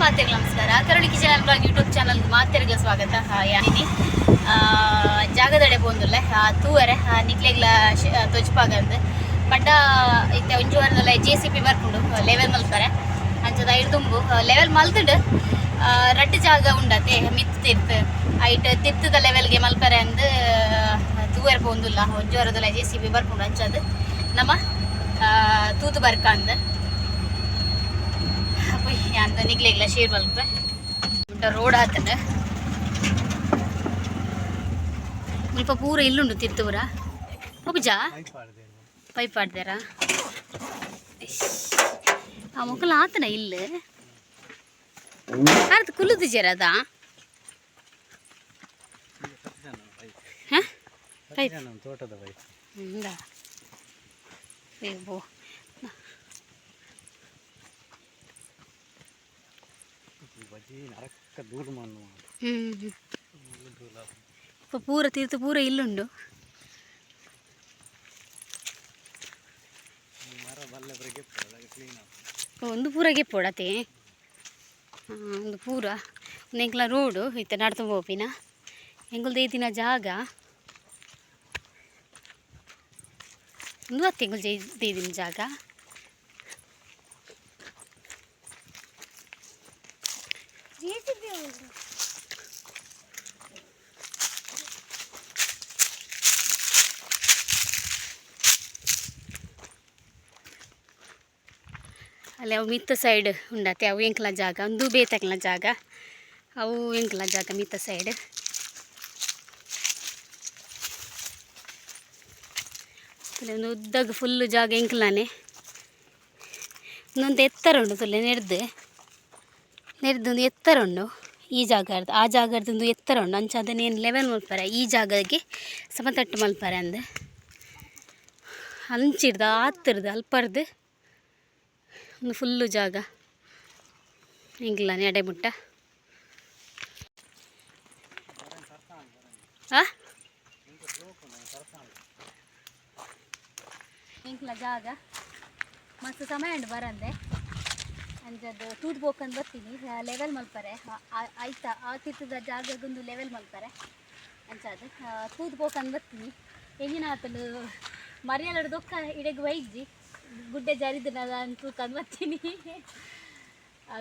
ಮಾತೆಗೆ ನಮಸ್ಕಾರ. ಕರುಳಿ ಚಾನಲ್ ಬ್ಲಾಗ್ ಯೂಟ್ಯೂಬ್ ಚಾನಲ್ ಮಾತೆರಿಗೆ ಸ್ವಾಗತ. ಯಾನಿನಿ ಜಾಗದಡೆ ಪೋಂದುಲ್ಲೆ ತೂವರೆ. ನಿಕ್ಲೆಗ್ಲ ತೊಜ್ಪಾಗಂದ್ ಪಡ್ಡ ಇತ್ತೆ ಒಂಜು ವಾರದಲ್ಲ ಜೆ ಸಿ ಪಿ ಬರ್ಕೊಂಡು ಲೆವೆಲ್ ಮಲ್ತಾರೆ. ಅಂಚದ ಇಡ್ದುಂಬು ಲೆವೆಲ್ ಮಲ್ತುಂಡು. ರಡ್ಡು ಜಾಗ ಉಂಡತೆ. ಮಿತ್ ತಿರ್ತ್. ಐಟ್, ತಿರ್ತದ ಲೆವೆಲ್ಗೆ ಮಲ್ಪರೆ ಅಂದ್ ತೂವರೆ ಬಂದುಲ್ಲ. ಒಂಜು ವಾರದಲ್ಲ ಜೆ ಸಿ ಪಿ ಬರ್ಕೊಂಡು ಅಂಚದು. ನಮ್ಮ ತೂತು ಬರ್ಕ ಅಂದ್ ಅಪ್ಪ ಅಂತ ನಿಗ್ಲಿಗ್ಲ ಶೇರ್ ಬಲ್ಪ ಉಂಟ ರೋಡ್ ಆತನ ಸ್ವಲ್ಪ ಪೂರ ಇಲ್ಲುಂಡು ತಿರ್ತೂರ ಒಬ್ಬಜ ಪೈಪ್ ಆಡ್ದಾರ ಆ ಮೊಕ್ಕಲ ಆತನ ಇಲ್ಲ ಅರ್ಧ ಕುಲ್ಲುದು ಜರ ಅದ ಹ? ಪೈಪ್ ತೋಟದ ಬೈ ಹಂಗ ಪೂರ ತೀರ್ಥ ಪೂರ ಇಲ್ಲುಂಡು. ಒಂದು ಪೂರ ಪೋಡತೆ ಒಂದು ಪೂರ. ಒಂದು ಎಂಕ್ಲ ರೋಡು ಇತ್ತ ನಡ್ತು ಹೋಪಿನ ಎಂಗುಲ್ದು ಐತಿನ ಜಾಗ? ಒಂದು ಹತ್ತು ಎಂಗುಲ್ ಜೈದಿನ ಜಾಗ? ಅಲ್ಲಿ ಅವು ಮಿತ್ತ ಸೈಡ್ ಉಂಡತ್ತೆ ಅವು ಎಂಕ್ಲ ಜಾಗ, ಒಂದು ಬೇತಕ್ಲ ಜಾಗ, ಅವು ಎಂಕ್ಲ ಜಾಗ ಮಿತ್ತ ಸೈಡ್ ಒಂದು ಉದ್ದಾಗ ಫುಲ್ಲು ಜಾಗ ಎಂಕ್ಲಾನೆ. ಇನ್ನೊಂದು ಎತ್ತರ ಉಂಡು ತುಲೆ ನೆಡ್ದು. ನೆಡ್ದು ಒಂದು ಎತ್ತರ ಉಂಡು ಈ ಜಾಗ ಆ ಜಾಗದೊಂದು ಎತ್ತರ ಉಂಡು ಅಂಚ ಅದನ್ನೇನು ಲೆವೆಲ್ ಮಲ್ಪಾರೆ ಈ ಜಾಗಕ್ಕೆ ಸಮತಟ್ಟು ಮಲ್ಪಾರೆ ಅಂದೆ. ಅಂಚಿಡ್ದು, ಆತಿರ್ದು, ಅಲ್ಪರ್ದು. ಒಂದು ಫುಲ್ಲು ಜಾಗ. ಹಿಂಗಿಲ್ಲ ಎಡೆಮುಟ್ಟ ಆ? ಇಂಕ್ಲ ಜಾಗ. ಮಸ್ತ್ ಸಮಯ ಉಂಟು ಬರಂದೆ ಅಂಜದ್ದು ಟೂಟ್ ಬೋಕಂದು ಬರ್ತೀನಿ. ಲೆವೆಲ್ ಮಲ್ಪರೆ. ಆಯ್ತಾ? ಆ ತಿರ್ತದ ಜಾಗಗೊಂದು ಲೆವೆಲ್ ಮಲ್ಪರೆ ಅಂಚಾದ್ ತೂತ್ ಬೋಕಂದು ಬರ್ತೀನಿ. ಎಂಜಿನ ಆತಲು ಮರಿಯಲಡು ದೊಕ್ಕ ಇಡೆಗ್ ವೈಜ್ಜಿ ಗುಡ್ಡೆ ಜರಿದ ತೂಕಂದು ಬರ್ತೀನಿ.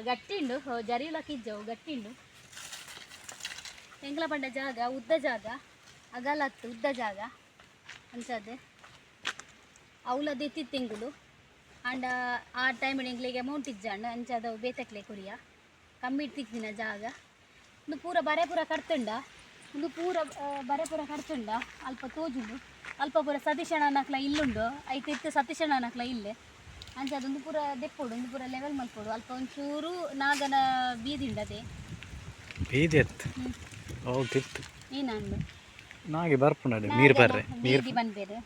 ಗಟ್ಟಿಂಡು. ಜರಿಲಕ್ಕಿಜ್ಜವು ಗಟ್ಟಿಂಡು. ಎಂಗ್ಲ ಬಂಡ ಜಾಗ? ಉದ್ದ ಜಾಗ, ಅಗಲತ್ತು ಉದ್ದ ಜಾಗ ಅಂಚಾದ್ ಅವಲದ್ದು ಎತ್ತಿತ್ತು ತಿಂಗಳು. ಆಂಡ ಆ ಟೈಮ್ ಇಂಗ್ಲೀಗೆ ಅಮೌಂಟ್ ಇಜ್ಜಾಂಡು ಅಂಚಾದ ಬೇತಕ್ಲೆ ಕುರಿಯ? ಕಮ್ಮಿ ಇಡ್ತಿದ್ದಿನ ಜಾಗ? ಒಂದು ಪೂರ ಬರೆ ಪೂರ ಕಡ್ತುಂಡ ಒಂದು ಪೂರ ಬರೆ ಪೂರ ಕಡ್ತುಂಡ ಅಲ್ಪ ತೋಜುಂಡು. ಅಲ್ಪ ಪೂರ ಸತೀಶಣ್ಣನಕ್ಲ ಇಲ್ಲುಂಡು. ಐತೆ ಇತ್ತು ಸತೀಶಣ್ಣನಕ್ಲ ಇಲ್ಲೆ. ಅಂಚ ಅದೊಂದು ಪೂರ ದೆಪ್ಪೋಡು ಒಂದು ಪೂರ ಲೆವೆಲ್ ಮಲ್ಪೋಡು ಅಲ್ಪ ಒಂಚೂರು ನಾಗನ ಬೀದಿ ಉಂಡದೆ ಬೀದಿ ಎತ್ತು. ಹೌದಿತ್ತು ಏನಂಡು ನಾಗೆ ಬರ್ಪುಂಡು ನೀರು ಬರ್ರೆ ನೀರು ಬಂದ್ಬೇರು.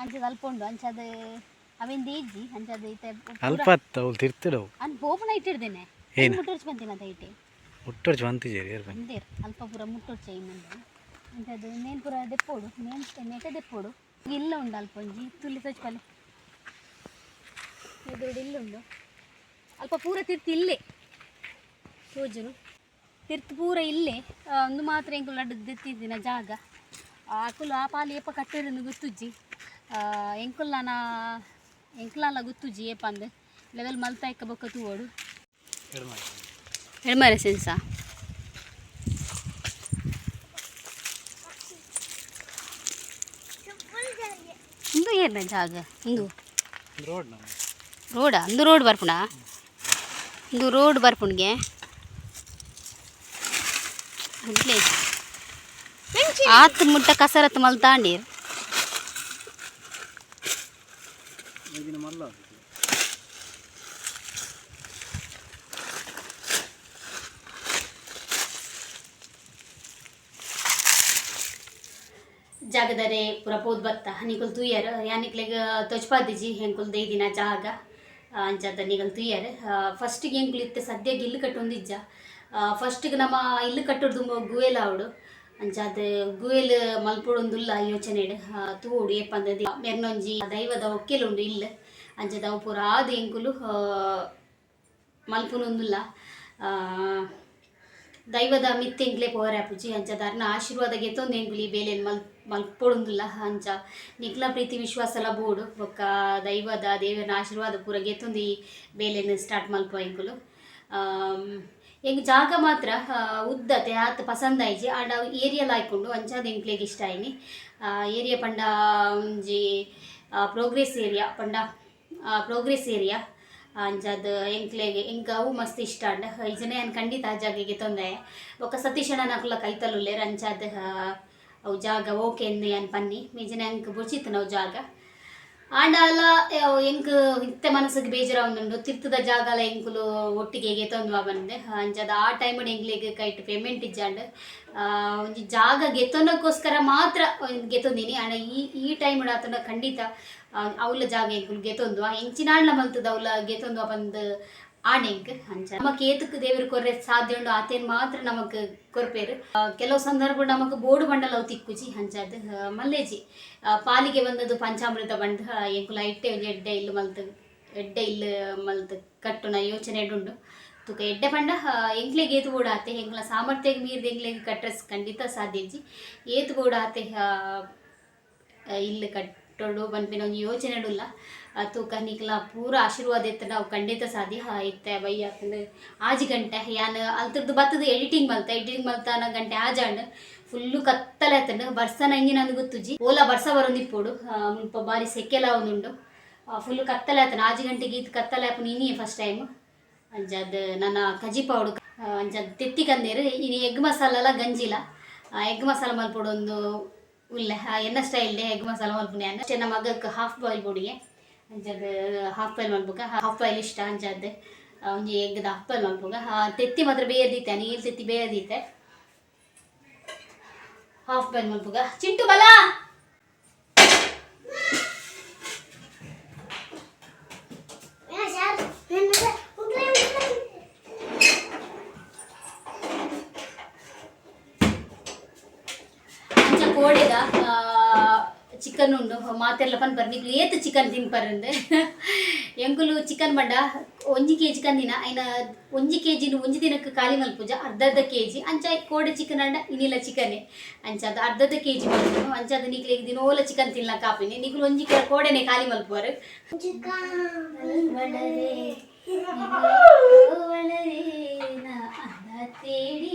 ಅಂಚದ ಅಲ್ಪ ಉಂಡು ಅಂಚದ ಅವೆಂದು ಇಜ್ಜಿ ಅಂಚದ ಐತೆ ಅಲ್ಪ ಹತ್ತು ಅವ್ಳು ತಿರ್ತಡವು ಅನ್ ಬೋಪನ ಇಟ್ಟಿರ್ದೇನೆ ಏನು? ಮುಟ್ಟೋರ್ಚ್ ಬಂತೀನಿ ಅಂತ ಐಟೆ ಒಟ್ಟರ್ಜ್ ಬಂತಿದ್ದೀರಿ ಯಾರು ಬನ್ನಿ ಅಂದೇರ್ ಅಲ್ಪ ಪೂರ ಮುಟ್ಟೋರ್ಚ ಇನ್ನೊಂದು ಅಂಚದು ನೇನ್ ಪೂರ ದೆಪ್ಪೋಡು ನೇನ್ ನೆಟೆ ದೆಪ್ಪೋಡು ಇಲ್ಲ ಉಂಡು ಅಲ್ಪ ಒಂಜಿ ತುಲಿ ತೊಚ್ಪಲೆ ಎದುರುಡು ಇಲ್ಲ ಉಂಡು ಅಲ್ಪ ಪೂರ ತಿರ್ತಿ ಇಲ್ಲೇ ತೋಜುನು ತಿರ್ತು ಪೂರ ಇಲ್ಲೇ ಆ, ಒಂದು ಮಾತ್ರ ಎಂಕುಲು ಲಡ್ಡು ದೆತ್ತಿದ್ದಿನ ಜಾಗ ಆಕುಲು ಆ ಪಾಲಿ ಏಪ ಕಟ್ಟಿರನ್ನು ಗೊತ್ತುಜ್ಜಿ ಎಂಕುಲ್ ನಾನು ಎಂಕುಲಲ್ಲ ಗೊತ್ತುಜ್ಜಿ ಏಪ ಅಂದೆ. ಲೆವೆಲ್ ಮಲ್ತಾ ಇಕ್ಕ ಓಡು. ತೂವೋಡು ಎಡ್ಮರೆ ಸೆನ್ಸಾ. ಇಂದು ಏನ ಜಾಗ ಇಂದು ರೋಡ್ ನಮ್ಮ ರೋಡ ಅಂದು ರೋಡ್ ಬರ್ಪುಣ ಇಂದು ರೋಡ್ ಬರ್ಪುಣ್ಗೆ. ಆತ್ ಮುಟ್ಟ ಕಸರತ್ ಮಲ್ ತಾಂಡೀರ್ ಈಗಿನ ಮಲ್ಲ ಜಾಗದರೆ ಪೂರ ಪೋದ್ ಬತ್ತ ನಿಕುಲ್ ತುಯ್ಯರ್ ಯಾನಿಕ್ಲೆಗ್ ತೊಚ್ಪಾದಿಜಿ ಹೆಂಕುಲ್ ಜಾಗ ಅಂಚಾದ ನಿಗಲ್ ತುಯ್ಯರ್. ಫಸ್ಟಿಗೆ ಹೆಂಕುಲ್ ಇತ್ತೆ ಸದ್ಯಕ್ಕೆ ಇಲ್ಲಿ ಕಟ್ಟೊಂದಿಜ್ಜ. ಫಸ್ಟಿಗೆ ನಮ್ಮ ಇಲ್ಲು ಕಟ್ಟೋದು ಗುವೇಲ ಅವಡು ಅಂಚಾದ ಗುವೆಲ್ ಮಲ್ಪೊಡೊಂದುಲ್ಲ ಯೋಚನೆ ತೂಡು ಏಪಂದ ಮೆರ್ನೊಂಜಿ ದೈವದ ಒಕ್ಕೆಲುಂಡು ಇಲ್ಲ. ಅಂಚದ ಪೂರ ಆದ ಎಂಕುಲು ಮಲ್ಪುನೊಂದುಲ್ಲ. ದೈವದ ಮಿತ್ತೆ ಎಂಕ್ಲೆ ಪೋರೆ ಪೂಜಿ. ಅಂಚ ದಾರ್ನ ಆಶೀರ್ವಾದ ಗೆತ್ತೊಂದು ಎಂಕುಲಿ ಬೇಲೆನ್ ಮಲ್ ಮಲ್ಪೊಡೊಂದುಲ್ಲ. ಅಂಚ ನಿಕ್ಲ ಪ್ರೀತಿ ವಿಶ್ವಾಸಲ ಬೋಡು. ಬೊಕ್ಕ ದೈವದ ದೇವನ ಆಶೀರ್ವಾದ ಪೂರ ಗೆತ್ತೊಂದು ಬೇಲೆನ್ ಸ್ಟಾರ್ಟ್ ಮಲ್ಪ ಎಂಕುಲು ಎಂಗ್ ಜಾಗ ಮಾತ್ರ ಉದ್ದತೆ ಆತ ಪಸಂದ್ ಆಯ್ಜಿ. ಆಂಡ ಏರಿಯಲ್ ಆಯ್ಕೊಂಡು ಅಂಚಾದ ಎಂಕ್ಲೆಗ್ ಇಷ್ಟ ಆಯ್ನಿ. ಏರಿಯಾ ಪಂಡ, ಒಂಜಿ ಪ್ರೋಗ್ರೆಸ್ ಏರಿಯಾ ಪಂಡ ಪ್ರೋಗ್ರೆಸ್ ಏರಿಯಾ. ಅಂಜಾದ್ ಎಂಕ್ಲೆಗೆ, ಎಂಕ್ ಅವು ಮಸ್ತ್ ಇಷ್ಟ ಅಂಡ ಈಜನೆ ಅನ್ ಖಂಡಿತ ಆ ಜಾಗೆಗೆ ತೊಂದರೆ ಬೊಕ್ಕ ಸತೀಶಣ್ಣ ನಕ್ಲ ಕೈತಲುಲ್ಲೇರ್ ಅಂಚಾದ ಅವು ಜಾಗ ಓಕೆ ಎಂದು ಅನ್ ಪನ್ನಿ. ಮೇಜನೆ ಅಂಕ್ ಬುಡ್ಚಿತ್ತು ನಾವು ಜಾಗ. ಆಂಡಾಲ ಎಂಕ್ ಇತ್ತೆ ಮನಸ್ಸಿಗೆ ಬೇಜಾರ ಒಂದುಂಡು ತಿರ್ತದ ಜಾಗಲ ಎಂಕುಲು ಒಟ್ಟಿಗೆ ಗೆತ್ತೊಂದು ಬಂದೆ ಅಂಜದ ಆ ಟೈಮ್ ಎಂಕ್ಲೆಗ್ ಕೈಟ್ ಪೇಮೆಂಟ್ ಇಜ್ಜಾಂಡ್. ಒಂಜಿ ಜಾಗ ಗೆತ್ತೊನಕ್ಕೋಸ್ಕರ ಮಾತ್ರ ಗೆತ್ತೊಂದಿನಿ. ಆಂಡ ಈ ಈ ಟೈಮ್ ಆತನ ಖಂಡಿತ ಅವಳ ಜಾಗ ಎಂಕುಲು ಗೆತ್ತೊಂದು ಎಂಚಿನಾಡ್ಲ ಮಲ್ತದ ಅವ್ಲ ಗೆತ್ತೊಂದು ಬಂದು ಆಣೆಂಕ್ ಅಂಚ ನಮಕ್ ಏತಕ್ ದೇವರು ಕೊರ್ರೆ ಸಾಧ್ಯ ಉಂಡು ಆತೇನ್ ಮಾತ್ರ ನಮಕ್ ಕೊರ್ಪೇರು. ಕೆಲವು ಸಂದರ್ಭ ನಮಕ್ ಬೋಡು ಬಂಡಲ ಅವು ತಿಕ್ಕುಜಿ ಅಂಚಾದ್ ಆ, ಮಲ್ಲೇಜಿ. ಪಾಲಿಗೆ ಬಂದದ್ದು ಪಂಚಾಮೃತ ಬಂಡ್ ಎಂಕುಲ ಇಟ್ಟೆ ಎಡ್ಡೆ ಇಲ್ಲು ಮಲ್ತ್ ಎಡ್ಡೆ ಇಲ್ಲು ಮಲ್ತ್ ಕಟ್ಟುನ ಯೋಚನೆ ಉಂಡು ತುಕ ಎಡ್ಡೆ ಪಂಡ ಎಂಕ್ಲೆಗ್ ಏತು ಬೋಡ ಆತೆ ಎಂಕ್ಲ ಸಾಮರ್ಥ್ಯಕ್ಕೆ ಮೀರಿದ ಎಂಕ್ಲೆಗ್ ಕಟ್ಟ್ರೆಸ್ ಖಂಡಿತ ಸಾಧ್ಯ ಇಜ್ಜಿ. ಏತು ಬೋಡ ಆತೆ ಇಲ್ಲ ಕಟ್ಟೋಡು ಬಂದ್ಪಿನ ಒಂದು ಯೋಚನೆ ಉಲ್ಲ ತೂಕ ನಿಕ್ಲ ಪೂರ ಆಶೀರ್ವಾದ ಇತ್ತು. ನಾವು ಖಂಡಿತ ಸಾಧ್ಯ ಇತ್ತೆ ಬೈ ಆತಂದು ಆಜಿ ಗಂಟೆ ಯಾನ ಅಲ್ತರದ್ದು ಬತ್ತದ ಎಡಿಟಿಂಗ್ ಮಲ್ತ. ಎಡಿಟಿಂಗ್ ಮಲ್ತಾನ ಗಂಟೆ ಆಜಾಂಡ್ ಫುಲ್ಲು ಕತ್ತಲೆ ಆತಂಡು ಬರ್ಸನ ಇಂಜಿನ ಅಂದ್ ಗೊತ್ತುಜಿ ಓಲಾ ಬರ್ಸ ಬರೋಂದಿಪ್ಪೋಡು ಮುಲ್ಪ ಬಾರಿ ಸೆಕೆಲ ಅವನುಂಡು ಫುಲ್ಲು ಕತ್ತಲೆ ಆತನ ಆಜಿ ಗಂಟೆಗೆ ಇದು ಕತ್ತಲೆ ಆಪುನ ಇನಿಯೇ ಫಸ್ಟ್ ಟೈಮ್ ಅಂಜದ್ ನನ್ನ ಕಜಿಪಾವಡು ಅಂಜದ್ ತೆತ್ತಿ ಕಂದೇರು. ಇನಿ ಎಗ್ ಮಸಾಲೆಲ್ಲ ಗಂಜಿಲ ಎಗ್ ಮಸಾಲ ಮಲ್ಪೊಡು ಒಂದು ಉಲ್ಲೆ. ಎನ್ನ ಸ್ಟೈಲ್ಡೆ ಎಗ್ ಮಸಾಲ ಮಲ್ಪುನೆ ಅಷ್ಟೇ ನಮ್ಮ ಮಗಕ್ಕೆ ಹಾಫ್ ಬಾಯ್ಲ್ ಬೋಡಿಗೆ. ಅಂಚದ್ ಹಾಫ್ ಬಾಯ್ಲ್ ಮಲ್ಪುಗ ಹಾಫ್ ಬಾಯ್ಲ್ ಇಷ್ಟ ಅಂಚದ್ ಒಂಜಿ ಎಗ್ಗದ ಹಾಫ್ ಬಾಯ್ಲ್ ಮಲ್ಪುಗ. ತೆತ್ತಿ ಮಾತ್ರ ಬೇಯದೀತೆ ನೀರು ತೆತ್ತಿ ಬೇಯದೀತೆ ಹಾಫ್ ಬಾಯ್ಲ್ ಮಾಡ್ಬೇಕ ಚಿಂಟು ಬಲ ಅಂಚ ಕೋಡೆದ ಚಿಕನ್ ಉಂಡು ಮಾತೆರ್ಲ ಪನ್ ಬರ್ನಿಕ್ಲು ಏತ್ ಚಿಕನ್ ತಿನ್ಪರಂದೆ ಎಂಕುಲು ಚಿಕನ್ ಬಂಡ ಒಂಜಿ ಕೆ ಜಿ ಕಂದಿನ ಐನ ಒಂಜಿ ಕೆ ಜಿನ ಒಂಜಿ ದಿನಕ್ಕೆ ಖಾಲಿ ಮಲ್ಪುಜ ಅರ್ಧ ಅರ್ಧ ಕೆ ಜಿ ಅಂಚ ಕೋಡೆ ಚಿಕನ್ ಅಂಡ ಇನ್ನಿಲ್ಲ ಚಿಕನ್ನೇ ಅದು ಅರ್ಧ ಅರ್ಧ ಕೆ ಜಿ ಮಲ್ಪುನು ಅಂಚದ ದಿನ ಓಲ ಚಿಕನ್ ತಿನ್ನ ಕಾಪಿನಿ. ನಿಕ್ಲು ಒಂಜಿ ಕೆ ಕೋಡೆನೆ ಖಾಲಿ ಮಲ್ಪುವರು ತೇಡಿ.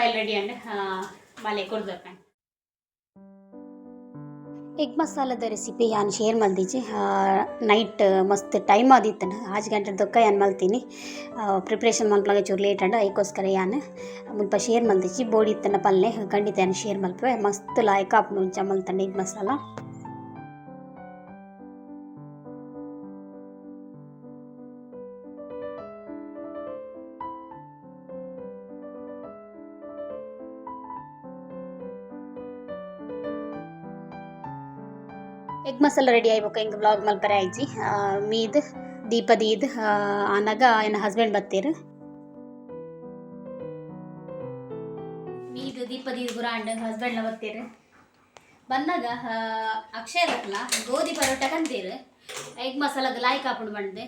ಫೈಲ್ ರೆಡಿ ಅಂಡ್ ಮಲೆ ಕೊಡ್ಬೇಕು ಎಗ್ ಮಸಾಲದ ರೆಸಿಪಿ ಯಾನ್ ಶೇರ್ ಮಲ್ದಿಜಿ ನೈಟ್ ಮಸ್ತ್ ಟೈಮ್ ಆದಿತ್ತು ಆಜ್ ಗಂಟೆ ದೊಕ್ಕ ಯಾನ್ ಮಲ್ತೀನಿ. ಪ್ರಿಪ್ರೇಷನ್ ಮಲ್ಪಲಾಗ ಚೂರು ಲೇಟ್ ಅಂಡ ಅದಕ್ಕೋಸ್ಕರ ಯಾನ್ ಮುಲ್ಪ ಶೇರ್ ಮಲ್ದಿಜಿ ಬೋಡಿ ಇತ್ತನ ಪಲ್ಲೆ, ಖಂಡಿತ ಯಾನ್ ಶೇರ್ ಮಲ್ಪೆ ಮಸ್ತ್ ಲಾಯ್ಕ ಆಪ್ನು ಚಮಲ್ತಂಡ ಮಲ್ತಂಡೆ ಎಗ್ ಮಸಾಲ ಮಸಾಲ ರೆಡಿ ಆಯ್ಬೇಕು ಹಿಂಗೆ ವ್ಲಾಗ್ ಮಲ್ಪರೆ ಮೀದ್ ದೀಪದ ಈದ್ ಆನಾಗ ಏನ ಹಸ್ಬೆಂಡ್ ಬರ್ತೀರಿ? ಮೀದ್ ದೀಪದ ಈದ್ ಗುರಾಂಡ್ ಹಸ್ಬೆಂಡ್ನ ಬರ್ತೀರಿ? ಬಂದಾಗ ಅಕ್ಷಯ ರತ್ನ ಗೋಧಿ ಪರೋಟ ಕಂತೀರಿ? ಎಗ್ ಮಸಾಲಾಗ ಲಾಯ್ಕ್ ಹಾಕೊಂಡು ಬಂದೆ.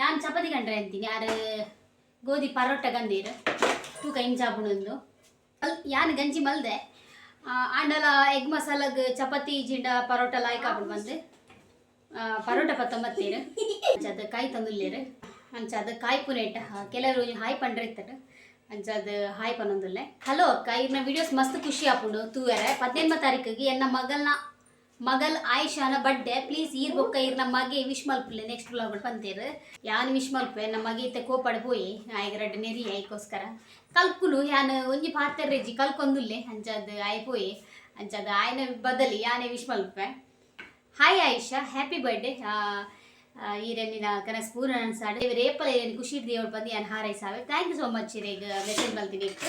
ಯಾನ್ ಚಪಾತಿ ಕಂಡ್ರೆ ಅಂತೀನಿ. ಯಾರು ಗೋಧಿ ಪರೋಟ ಕಂದೀರು? ತೂಕ ಇಂಚಾಪುಣಂದು ಅಲ್, ಯಾನ್ ಗಂಜಿ ಮಲ್ದೆ. ಆಂಡಲ ಎಗ್ ಮಸಾಲಗ್ ಚಪಾತಿ, ಜಿಂಡ, ಪರೋಟ ಲಾಯ್ಕ್ ಆಪುಂಡು ಬಂದೆ. ಪರೋಟ ಪತ್ತ ಮತ್ತೇರು ಅಂಚದ ಕಾಯಿ ತಂದುಲ್ಲೇರು ಅಂಚಾದ ಕಾಯಿ ಪುನೇಟ ಕೆಲವರು ಹಾಯ್ ಪಂಡ್ರೆ ಇತ್ತಟ ಅಂಚಾದ ಹಾಯ್ ಪನ್ನೊಂದುಲ್ಲೆ. ಹಲೋ ಅಕ್ಕ ಇರ್ನ ವಿಡಿಯೋಸ್ ಮಸ್ತ್ ಖುಷಿ ಆಪುಂಡು ತೂವೆರೆ ಪದಿನೆಂಟು ತಾರೀಕಿಗೆ ಎನ್ನ ಮಗಲ್ನ ಮಗಲ್ ಆಯಿಷಾನ ಬಡ್ಡೆ ಪ್ಲೀಸ್ ಈರ್ ಬೊಕ್ಕ ಇರ್ ಮಗೆ ವಿಶ್ ಮಲ್ಪುಲೆ ನೆಕ್ಸ್ಟ್ ಬ್ಲಾಗ್ ಬಂತೇರು. ಯಾನ್ ವಿಶ್ ನಮ್ಮ ಮಗೆ ಇತ್ತೆ ಕೋಪಡ್ ಪೋಯಿ. ಆಯ್ಗ ರೆಡ್ ನೆರಿ ಆಯ್ಕೋಸ್ಕರ. ಕಲ್ಕುಲು ಯಾನ್ ಒಂಜಿ ಪಾತ್ರ ರೆಜ್ಜಿ ಕಲ್ಕೊಂದುಲ್ಲೆ. ಅಂಚದ್ ಆಯ್ ಪೋಯಿ. ಅಂಚದ್ ಆಯ್ನ ಬದಲಿ ಯಾನೇ ವಿಶ್ ಮಲ್ಪೆ ಹಾಯ್ ಆಯಿಷಾ ಹ್ಯಾಪಿ ಬರ್ಡೇ ಈರೇನಿನ ಕನಸು ಪೂರ್ಣ ಅನ್ಸಾಡ. ಇವ್ರು ಏಪಲ್ ಏನೇನು ಖುಷಿ ದೇವ್ರು ಬಂದು ಯಾನ್ ಹಾರೈಸಾವೆ ಥ್ಯಾಂಕ್ ಯು ಸೋ ಮಚ್ ಇರೇಗ ಮೆಸೇಜ್ ಮಲ್ತೀನಿ ಇಟ್ಟು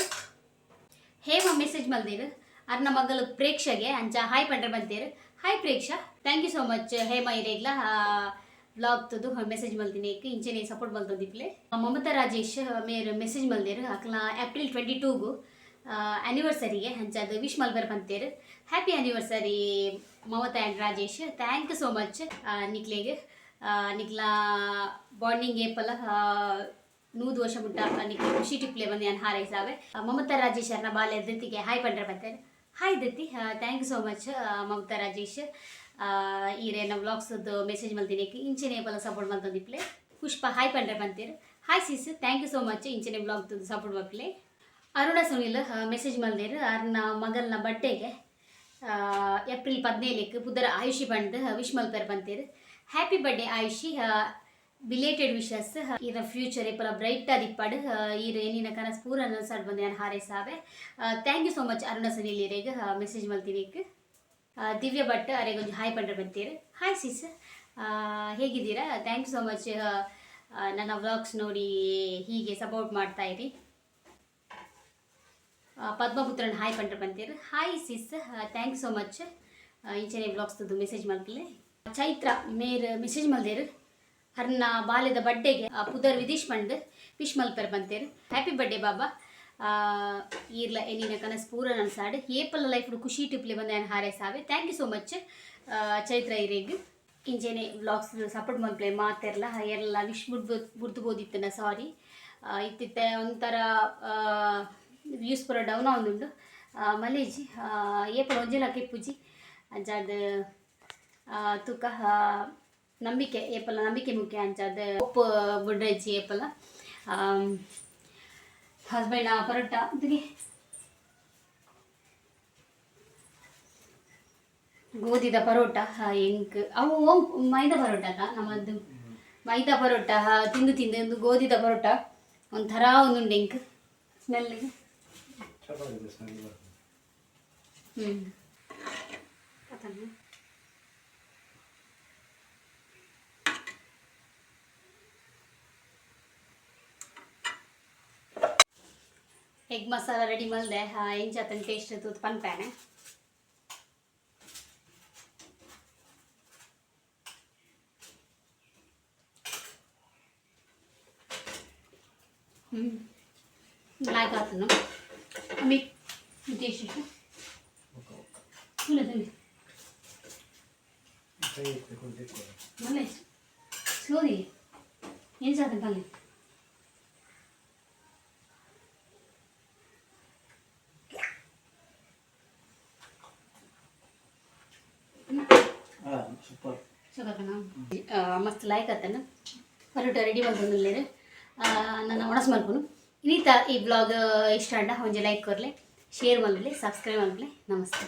ಹೇಮ ಮೆಸೇಜ್ ಮಲ್ದಿರು. ಅರ್ನ ಮಗಲು ಪ್ರೇಕ್ಷೆಗೆ ಅಂಚ ಹಾಯ್ ಪಂಡ್ರೆ ಬಂತೀರು. Hi Preksha thank you so much ಹೇ ಮೈ ಇರೇಗ್ಲ ಬ್ಲಾಗ್ ತದು ಮೆಸೇಜ್ ಮಲ್ತೀನಿ ಇಕ್ಕೆ ಇಂಚೆನೆ ಸಪೋರ್ಟ್ ಮಲ್ತದಿಪ್ಲೆ ಮಮತಾ ರಾಜೇಶ್ ಮೇರ್ ಮೆಸೇಜ್ ಮಲ್ದೇರು ಅಕ್ಲ ಏಪ್ರಿಲ್ ಟ್ವೆಂಟಿ ಟೂಗು ಆ್ಯನಿವರ್ಸರಿಗೆ ಹಂಚದು ವಿಶ್ ಮಲ್ಬರ್ ಬಂತೇರು happy anniversary Mamata and Rajesh. Thank you so much ನಿಕ್ಲೇಗೆ. ನಿಕ್ಲ ಬಾಂಡಿಂಗ್ ಏಪಲ ನೂದು ವರ್ಷ ಮುಟ್ಟ ನಿಕ್ಲೆ ಖುಷಿ ಟಿಪ್ಲೆ ಬಂದು ನಾನು ಹಾರೈಸಾವೆ ಮಮತಾ ರಾಜೇಶ್ ಅವ್ರನ್ನ ಬಾಲ್ಯ ಹಾಯ್ ಪಂಡ್ರೆ ಬರ್ತಾರೆ ಹಾಯ್ ದತ್ತಿ thank you so much Mamata Rajesh ಈ ನನ್ನ ವ್ಲಾಗ್ಸದ್ದು ಮೆಸೇಜ್ ಮಲ್ತೀನಿ ಇಂಚಿನ ಬಲ ಸಪೋರ್ಟ್ ಮಲ್ತಂದಿಪ್ಲೆ ಪುಷ್ಪ ಹಾಯ್ ಪಂಡ್ರೆ ಬಂತೀರ hi sis thank you so much ಇಂಚನೆ blog support ಮಲ್ಪ್ಲೆ ಅರುಣ, ಸುನಿಲ್ ಮೆಸೇಜ್ ಮಲ್ದೇರು ಅವ್ರನ್ನ ಮಗಲ್ನ ಬಟ್ಟೆಗೆ ಏಪ್ರಿಲ್ ಪದಿನೇಳಕ್ಕೆ ಪುದರ ಆಯುಷಿ ಬಂದು ವಿಶ್ ಮಲ್ಪರ್ ಬಂತೀರು. Happy birthday Ayushi. Belated wishes ಇರ ಫ್ಯೂಚರ್ ಇಪ್ಪಲ ಬ್ರೈಟ್ ಆದಿಪ್ಪಡು ಈರ ಏನಿನ ಕನಸು ಪೂರ ನಲ್ಸಾಡ್ ಬಂದು ನಾನು ಹಾರೈಸಾವೆ. Thank you so much Aruna Sunil ಇರೇಗ message ಮಲ್ತೀನಿ ದಿವ್ಯ ಭಟ್ ಅರೆಗೊಂದು ಹಾಯ್ ಪಂಡ್ರೆ ಬರ್ತೀರಿ ಹಾಯ್ ಸಿಸ್ ಹೇಗಿದ್ದೀರಾ? ಥ್ಯಾಂಕ್ ಯು ಸೋ ಮಚ್ ನನ್ನ ವ್ಲಾಗ್ಸ್ ನೋಡಿ ಹೀಗೆ ಸಪೋರ್ಟ್ ಮಾಡ್ತಾ ಇರಿ. ಪದ್ಮಪುತ್ರನ ಪದ್ಮಪುತ್ರನ್ ಹಾಯ್ ಪಂಡ್ರೆ ಬಂತೀರಿ. Hi sis thank you so much ಇಂಚನೆ ವ್ಲಾಗ್ಸ್ದು ಮೆಸೇಜ್ ಮಲ್ಪಲೆ ಚೈತ್ರ, ಮೇರ್ ಮೆಸೇಜ್ ಮಲ್ದೇರು. ಹರ್ನ ಬಾಲ್ಯದ ಬಡ್ಡೆಗೆ ಪುದರ್ ವಿದೀಶ್ ಪಂಡ್ ವಿಶ್ ಮಲ್ಪರ್ ಬಂತೇರು. Happy birthday Baba. ಆ, ಈರ್ಲ ಏನಿನ ಕನಸು ಪೂರ ನನ್ಸಾಡು ಏಪಲ್ಲ ಲೈಫ್ ಖುಷಿ ಟಿಪ್ಲೆ ಬಂದ ನಾನು ಹಾರೈಸಾವೆ thank you so much Chaitra ಇರೇಗ್ ಇಂಜೇನೆ ವ್ಲಾಗ್ಸ್ ಸಪೋರ್ಟ್ ಮಲ್ಪ್ಲೆ ಮಾತೆರ್ಲ ಎಲ್ಲ ವಿಶ್ ಬುಡ್ದು ಬುಡ್ದುಬೋದಿತ್ತನ ಸಾರಿ ಇತ್ತಿತ್ತ ಒಂಥರ ವ್ಯೂಸ್ ಪೂರ ಡೌನ್ ಆವೊಂದುಂಡು ಮಲೇಜಿ ಏಪಲ ಒಂಜೆಲ ಕೆಪ್ಪುಜಿ. ಅಂಜಾದ ತುಕ ನಂಬಿಕೆ ಏಪಲ ನಂಬಿಕೆ ಮುಖ್ಯ ಅಂಚಾದ್ ಒಪ್ಪು ಬುಡ್ರಜ್ಜಿ ಏಪಲ ಹಸ್ಬೆಂಡ್ ಪರೋಟ ಅದಕ್ಕೆ ಗೋಧಿದ ಪರೋಟ ಎಂಕ್ ಅವು ಓಂ- ಮೈದಾ ಪರೋಟ ಅಲ್ಲ ನಮ್ಮದು. ಮೈದಾ ಪರೋಟ ತಿಂದು ತಿಂದು ಒಂದು ಗೋಧಿದ ಪರೋಟ ಒಂಥರ ಒಂದುಂಡು ಎಂಕ್. ಸ್ಮೆಲ್ಗೆ ಹ್ಞೂ ಎಗ್ ಮಸಾಲ ರೆಡಿ ಮಲ್ದೆ ಎಂಚಾತನ ಟೇಸ್ಟ್ ತೂತ್ ಪನ್ಪೇನೆ ಹ್ಞೂ ಲಾಯ್ಕ್ ಆತನು ಅಮ್ಮಿ ಟೇಸ್ಟ್ ಇಲ್ಲ ತಂಗಿ ಮಲ್ಲೆ ಸ್ಲೋದಿ ಏನು ಸಾಧನ ಪಲ್ಲೆ ಮಸ್ತ್ ಲೈಕ್ ಆತನ. ಪರೋಟ ರೆಡಿ ಮಾಡ್ಕೊಂಡ್ಲೇರು ನನ್ನ ಒಣಸ್ ಮಲ್ಪನು ಇನ್ನೀತ ಈ ಬ್ಲಾಗ್ ಇಷ್ಟ ಅಂಡ ಒಂಜೆ ಲೈಕ್ ಕೊರ್ಲೆ ಶೇರ್ ಮಾಡಲಿ ಸಬ್ಸ್ಕ್ರೈಬ್ ಮಾಡಲಿ ನಮಸ್ತೆ.